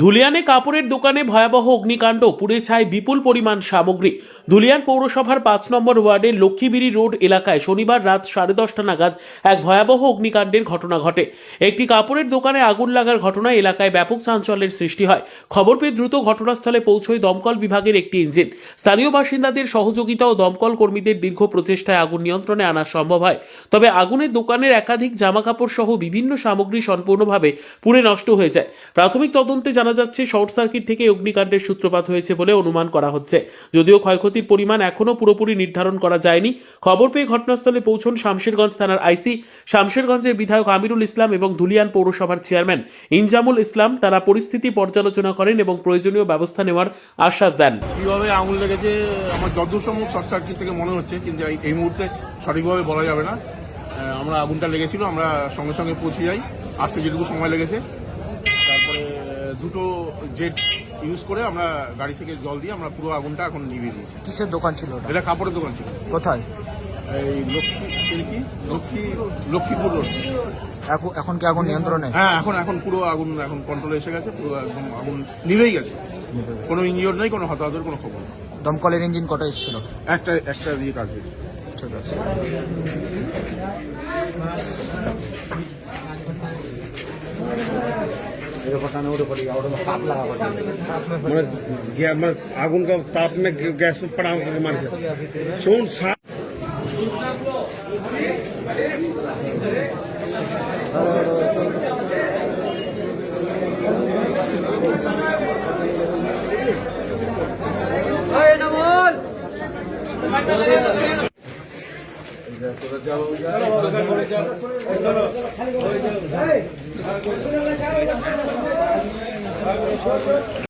ধুলিয়ানে কাপড়ের দোকানে ভয়াবহ অগ্নিকাণ্ড, পুড়ে ছায় বিপুল পরিমাণ সামগ্রী। ধুলিয়ান পৌরসভার পাঁচ নম্বর ওয়ার্ডের লক্ষ্মীবিরি রোড এলাকায় শনিবার রাত সাড়ে দশটা নাগাদ এক ভয়াবহ অগ্নিকাণ্ডের ঘটনা ঘটে। একটি কাপড়ের দোকানে আগুন লাগার ঘটনায় এলাকায় ব্যাপক চাঞ্চল্যের সৃষ্টি হয়। খবর পেয়ে দ্রুত ঘটনাস্থলে পৌঁছয় দমকল বিভাগের একটি ইঞ্জিন। স্থানীয় বাসিন্দাদের সহযোগিতা ও দমকল কর্মীদের দীর্ঘ প্রচেষ্টায় আগুন নিয়ন্ত্রণে আনা সম্ভব হয়। তবে আগুনের দোকানের একাধিক জামাকাপড় সহ বিভিন্ন সামগ্রী সম্পূর্ণভাবে পুড়ে নষ্ট হয়ে যায়। প্রাথমিক তদন্তে জানা যাচ্ছে, শর্ট সার্কিট থেকে অগ্নিকাণ্ডের সূত্রপাত হয়েছে বলে অনুমান করা হচ্ছে। যদিও ক্ষয়ক্ষতির পরিমাণ এখনও পুরোপুরি নির্ধারণ করা যায়নি। খবর পেয়ে ঘটনাস্থলে পৌঁছন শামশেরগঞ্জ থানার আইসি। শামশেরগঞ্জের বিধায়ক আমিরুল ইসলাম এবং ধুলিয়ান পৌরসভার চেয়ারম্যান ইনজামুল ইসলাম তারা পরিস্থিতি পর্যালোচনা করেন এবং প্রয়োজনীয় ব্যবস্থা নেওয়ার আশ্বাস দেন। কীভাবে আঙুল লেগেছে? আমার যতদূর সম্ভব শর্ট সার্কিট থেকে মনে হচ্ছে, কিন্তু এই- মুহূর্তে সঠিকভাবে বলা যাবে না। আমরা আগুনটা লেগেছিল, আমরা সঙ্গে সঙ্গে পৌঁছে যাই। আসতে যেটুকু সময় লেগেছে। দুটো জেট ইউজ করে আমরা গাড়ি থেকে জল দিয়ে আমরা পুরো আগুনটা এখন নিভিয়ে দিয়েছি। কিসের দোকান ছিল ওটা? এটা কাপড়ের দোকান ছিল। কোথায়? এই লক্ষ্মী কি? লক্ষ্মী লক্ষ্মীপুর রোড। এখন- এখন কি আগুন নিয়ন্ত্রণে? হ্যাঁ এখন এখন পুরো আগুন এখন কন্ট্রোলে এসে গেছে পুরো একদম আগুন নিভেই গেছে। কোনো ইঞ্জিওর নেই কোনো হতাহতের কোনো খবর দমকলের ইঞ্জিন কটা এসেছিল? একটা একটা দিয়ে কাজ ঠিক আছে। থেকে पकाना उठे पड़ी और ताप लगा पड़ी मैं मैं आगुन का ताप में गैस में पड़ा करके मार दिया चून सा তোরা যাও